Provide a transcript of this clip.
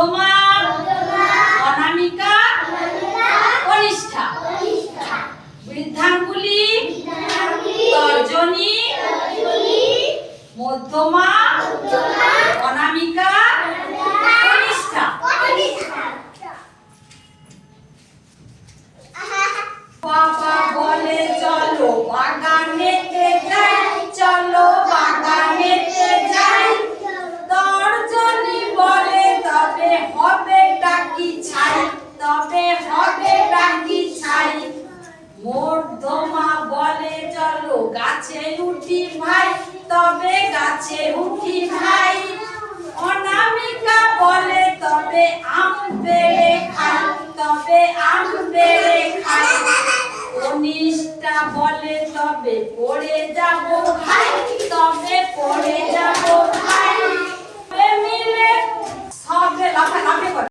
তোমার অনামিকা কনিষ্ঠা। বৃদ্ধাঙ্গুলি তর্জনী মধ্যমা অনামিকা কনিষ্ঠা। বলে চলো বাগা তবে হবে রাগি ছাই। দমা বলে, চলো গাছে উঠি ভাই, তবে গাছে উঠি ভাই। অনামিকা বলে, তবে আম পেড়ে খাই, তবে আম বেড়ে খাই। অনিষ্টা বলে, তবে পড়ে যাব ভাই, তবে পড়ে যাব ভাই। মিলে সবে, লাফা, লাফে করে।